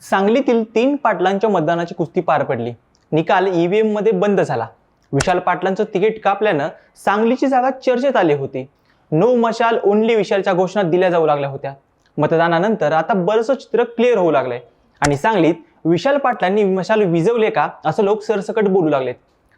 सांगलीतील तीन पाटलांच्या मतदानाची कुस्ती पार पडली. निकाल ईव्हीएममध्ये बंद झाला. विशाल पाटलांचं तिकीट कापल्यानं सांगलीची जागा चर्चेत आली होती. नो मशाल ओनली विशालच्या घोषणा दिल्या जाऊ लागल्या होत्या. मतदानानंतर आता बरंचसं चित्र क्लिअर होऊ लागलंय. आणि सांगलीत विशाल पाटलांनी मशाल विजवले का असं लोक सरसकट बोलू लागलेत.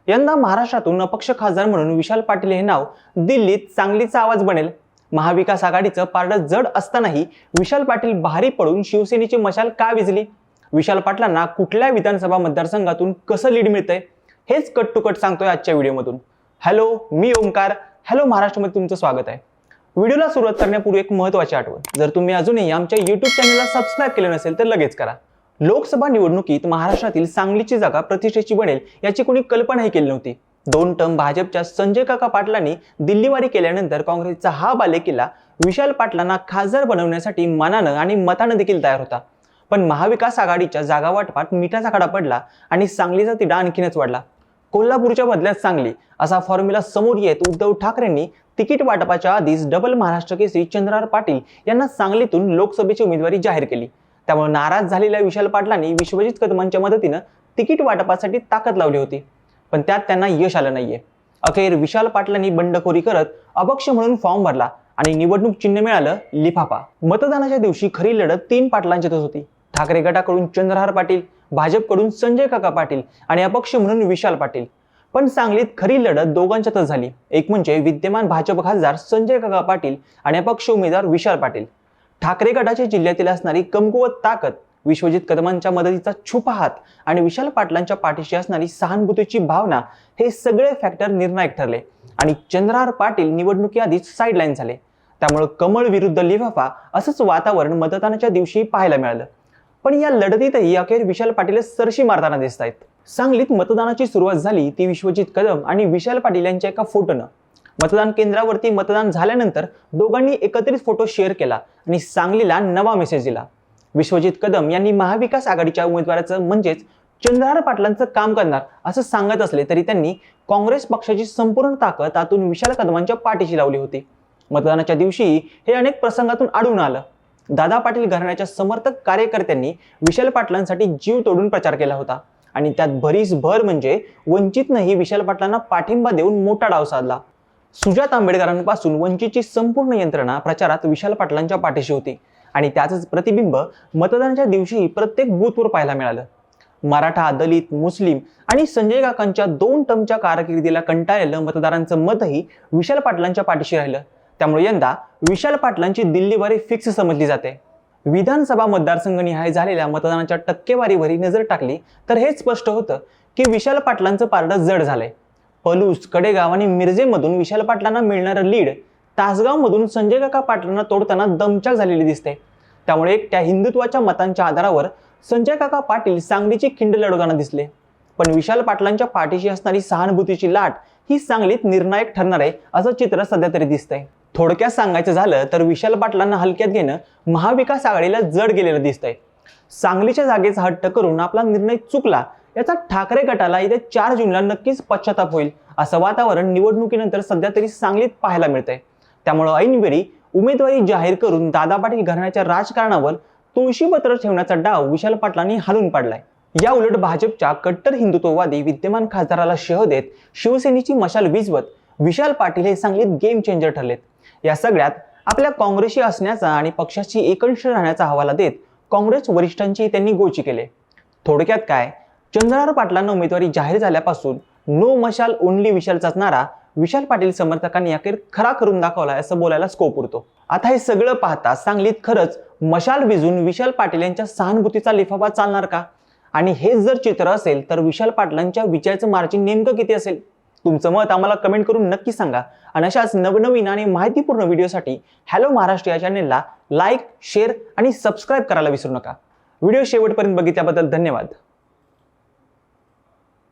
यंदा महाराष्ट्रातून अपक्ष खासदार म्हणून विशाल पाटील हे नाव दिल्लीत सांगलीचा आवाज बनेल. महाविकास आघाडीचं पारडं जड असतानाही विशाल पाटील भारी पडून शिवसेनेची मशाल का विजली विशाल पाटलांना कुठल्या विधानसभा मतदारसंघातून कसं लीड मिळतंय? हेच कट टू कट सांगतोय आजच्या व्हिडिओमधून. हॅलो मी ओंकार. हॅलो महाराष्ट्रामध्ये तुमचं स्वागत आहे. व्हिडिओला सुरुवात करण्यापूर्वी एक महत्त्वाची आठवण. जर तुम्ही अजूनही आमच्या युट्यूब चॅनलला सबस्क्राईब केलं नसेल तर लगेच करा. लोकसभा निवडणुकीत महाराष्ट्रातील सांगलीची जागा प्रतिष्ठेची बनेल याची कोणी कल्पनाही केली नव्हती. दोन टर्म भाजपच्या संजय काका पाटलांनी दिल्लीवारी केल्यानंतर काँग्रेसचा हा बालेकिल्ला विशाल पाटलांना खासदार बनवण्यासाठी मनानं आणि मतानं देखील तयार होता. पण महाविकास आघाडीच्या जागा वाटपात मिठाचा खडा पडला आणि सांगलीचा तिढा आणखीनच वाढला. कोल्हापूरच्या बदल्यात सांगली असा फॉर्म्युला समोर येत उद्धव ठाकरेंनी तिकीट वाटपाच्या आधीच डबल महाराष्ट्र केसरी चंद्रहार पाटील यांना सांगलीतून लोकसभेची उमेदवारी जाहीर केली. त्यामुळे नाराज झालेल्या विशाल पाटलांनी विश्वजित कदमांच्या मदतीनं तिकीट वाटपासाठी ताकद लावली होती. पण त्यात त्यांना यश आलं नाहीये. अखेर विशाल पाटलांनी बंडखोरी करत अपक्ष म्हणून फॉर्म भरला आणि निवडणूक चिन्ह मिळालं लिफाफा. मतदानाच्या दिवशी खरी लढत तीन पाटलांच्यातच होती. ठाकरे गटाकडून चंद्रहार पाटील भाजपकडून संजय काका पाटील आणि अपक्ष म्हणून विशाल पाटील. पण सांगलीत खरी लढत दोघांच्यातच झाली. एक म्हणजे विद्यमान भाजप खासदार संजय काका पाटील आणि अपक्ष उमेदवार विशाल पाटील. ठाकरे गटाच्या जिल्ह्यातील असणारी कमकुवत ताकद विश्वजित कदमांच्या मदतीचा छुपा हात आणि विशाल पाटलांच्या पाठीशी असणारी सहानुभूतीची भावना हे सगळे फॅक्टर निर्णायक ठरले. आणि चंद्रहार पाटील निवडणुकीआधीच साईडलाईन झाले. त्यामुळे कमळ विरुद्ध लिफाफा असंच वातावरण मतदानाच्या दिवशी पाहायला मिळालं. पण या लढतीतही अखेर विशाल पाटील सरशी मारताना दिसत आहेत सांगलीत मतदानाची सुरुवात झाली ती विश्वजित कदम आणि विशाल पाटील यांच्या एका फोटोनं. मतदान केंद्रावरती मतदान झाल्यानंतर दोघांनी एकत्रित फोटो शेअर केला आणि सांगलीला नवा मेसेज दिला. विश्वजित कदम यांनी महाविकास आघाडीच्या उमेदवाराचं म्हणजेच चंद्रहार पाटलांचं काम करणार असं सांगत असले तरी त्यांनी काँग्रेस पक्षाची संपूर्ण ताकद आतून विशाल कदमांच्या पाठीशी लावली होती. मतदानाच्या दिवशी हे अनेक प्रसंगातून आढळून आलं. दादा पाटील घराण्याच्या समर्थक कार्यकर्त्यांनी विशाल पाटलांसाठी जीव तोडून प्रचार केला होता आणि त्यात भरीस भर म्हणजे वंचितनंही विशाल पाटलांना पाठिंबा देऊन मोठा डाव साधला. सुजात आंबेडकरांपासून वंचितची संपूर्ण यंत्रणा प्रचारात विशाल पाटलांच्या पाठीशी होती. आणि त्याचंच प्रतिबिंब मतदानाच्या दिवशी प्रत्येक बूथवर पाहायला मिळालं. मराठा दलित मुस्लिम आणि संजय काकांच्या दोन टर्मच्या कारकिर्दीला कंटाळलेलं मतदारांचं मतही विशाल पाटलांच्या पाठीशी राहिलं. त्यामुळे यंदा विशाल पाटलांची दिल्लीवारी फिक्स समजली जाते. विधानसभा मतदारसंघनिहाय झालेल्या मतदानाच्या टक्केवारीवरही नजर टाकली तर हेच स्पष्ट होतं की विशाल पाटलांचं पारडं जड झालंय. पलूस कडेगाव आणि मिरजेमधून विशाल पाटलांना मिळणारं लीड तासगावमधून संजय काका पाटलांना तोडताना दमचाक झालेली दिसते. त्यामुळे त्या हिंदुत्वाच्या मतांच्या आधारावर संजय काका पाटील सांगलीची खिंड लढवताना दिसले. पण विशाल पाटलांच्या पाठीशी असणारी सहानुभूतीची लाट ही सांगलीत निर्णायक ठरणार आहे असं चित्र सध्या तरी दिसतंय. थोडक्यात सांगायचं झालं तर विशाल पाटलांना हलक्यात घेणं महाविकास आघाडीला जड गेलेलं दिसतंय. सांगलीच्या जागेचा हट्ट करून आपला निर्णय चुकला याचा ठाकरे गटाला येत्या चार जूनला नक्कीच पश्चाताप होईल असं वातावरण निवडणुकीनंतर सध्या तरी सांगलीत पाहायला मिळतंय. त्यामुळं ऐनवेळी उमेदवारी जाहीर करून दादा पाटील घराण्याच्या राजकारणावर तुळशीपत्र ठेवण्याचा डाव विशाल पाटलांनी हालून पाडलाय. या उलट भाजपच्या कट्टर हिंदुत्ववादी विद्यमान खासदाराला शह देत शिवसेनेची मशाल विजवत विशाल पाटील हे सांगलीत गेम चेंजर ठरलेत. या सगळ्यात आपल्या काँग्रेसशी असण्याचा आणि पक्षाची एकनिष्ठ राहण्याचा हवाला देत काँग्रेस वरिष्ठांची त्यांनी गोची केले. थोडक्यात काय? चंद्रहार पाटलांना उमेदवारी जाहीर झाल्यापासून नो मशाल ओनली विशालचाच नारा विशाल पाटील समर्थकांनी अखेर खरा करून दाखवला असं बोलायला स्कोप उरतो. आता हे सगळं पाहता सांगलीत खरंच मशाल विजून विशाल पाटील यांच्या सहानुभूतीचा लिफाफा चालणार का? आणि हेच जर चित्र असेल तर विशाल पाटलांच्या विजयाचं मार्जिन नेमकं किती असेल? तुमचं मत आम्हाला कमेंट करून नक्की सांगा. आणि अशाच नवनवीन आणि माहितीपूर्ण व्हिडिओसाठी हॅलो महाराष्ट्र या चॅनेलला लाईक शेअर आणि सबस्क्राईब करायला विसरू नका. व्हिडिओ शेवटपर्यंत बघितल्याबद्दल धन्यवाद.